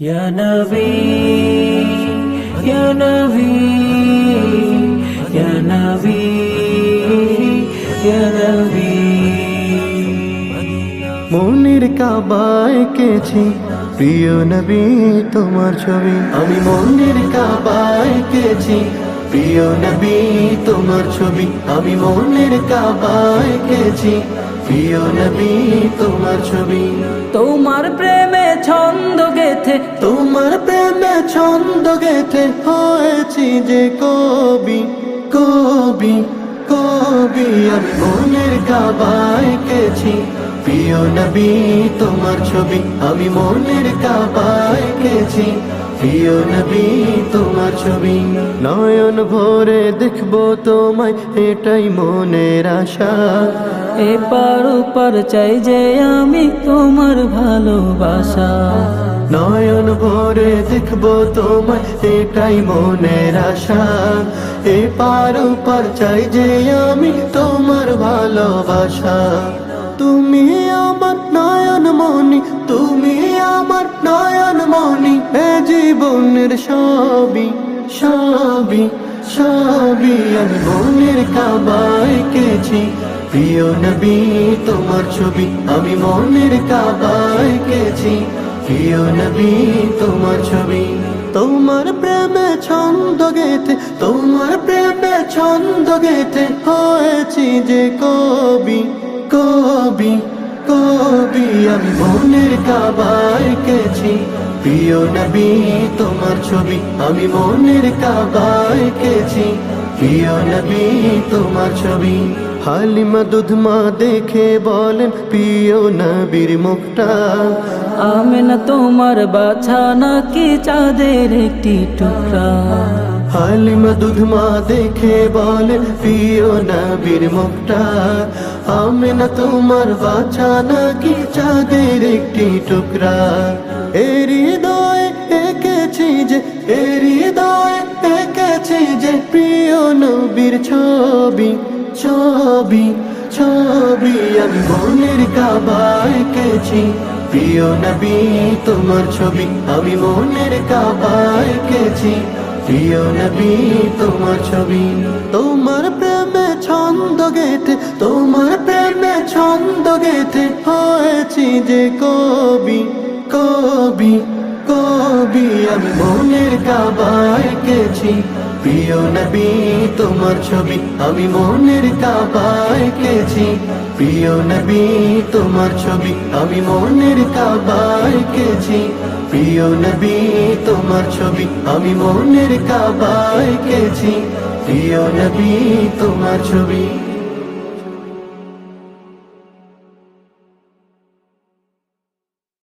يا نبي يا نبي يا نبي يا نبي মনির কাবায় কেছি প্রিয় নবী তোমার ছবি আমি মনির কাবায় কেছি প্রিয় নবী তোমার ছবি আমি মনির কাবায় কেছি প্রিয় নবী তোমার ছবি। তোমার প্রেমে ছন্দ গেথে। তোমার প্রেমে ছন্দ গেতে হয়েছি যে কবি কবি কবি। আমি মনের কাবায় কেছি। প্রিয় নবী তোমার ছবি আমি মনের কাবায় কেছি। প্রিয় নবী, তোমার ছবি নয়ন ভরে দেখব তোমায়, এটাই মনের আশা। এপার ওপার চাই যে আমি তোমার ভালোবাসা। নয়ন ভরে দেখব তোমায়, এটাই মনের আশা। এ পার চাই যে আমি তোমার ভালোবাসা। তুমি আমার নয়ন মনি জীবনের সবই সবই সবই আমি মনের কাবায় কেছি। প্রিয় নবী, তোমার ছবি আমি মনের কাবায় কেছি। প্রিয় নবী, তোমার ছবি, তোমার প্রেমে ছন্দ গেতে তোমার প্রেমে ছন্দ গেতে হয়েছি যে কবি কবি। কবি আমি মনের কাবায় কেছি। প্রিয় নবী তোমার ছবি আমি মনের কাবায় কেছি। প্রিয় নবী তোমার ছবি হালিমা দুধমা দেখে বলেন প্রিয় নবীর মুখটা। আমি না তোমার বাছা নাকি চাঁদের একটি টুকরা? হালিমা দুধমা দেখে বলেন প্রিয় নবীর মুখটা। আমি না তোমার বাছা নাকি চাঁদের একটি টুকরা? এর হৃদয় এঁকেছি যে এর হৃদয় এঁকেছি যে প্রিয় নবীর ছবি ছবি ছবি। আমি মনের কাবায় এঁকেছি, প্রিয় নবী, তোমার ছবি। আমি মনের কাবায় এঁকেছি, প্রিয় নবী, তোমার ছবি। তোমার প্রেমে ছন্দ গেতে তোমার ছন্দ গেতে হয়েছি যে কবি কবি কবি। আমি মনের কাবায় কেছি প্রিয় নবী, তোমার ছবি। আমি মনের কাবায় কেছি প্রিয় নবী, তোমার ছবি। আমি মনের কাবায় কেছি প্রিয় নবী, তোমার ছবি। আমি মনের কাবায় কেছি প্রিয় নবী, তোমার ছবি।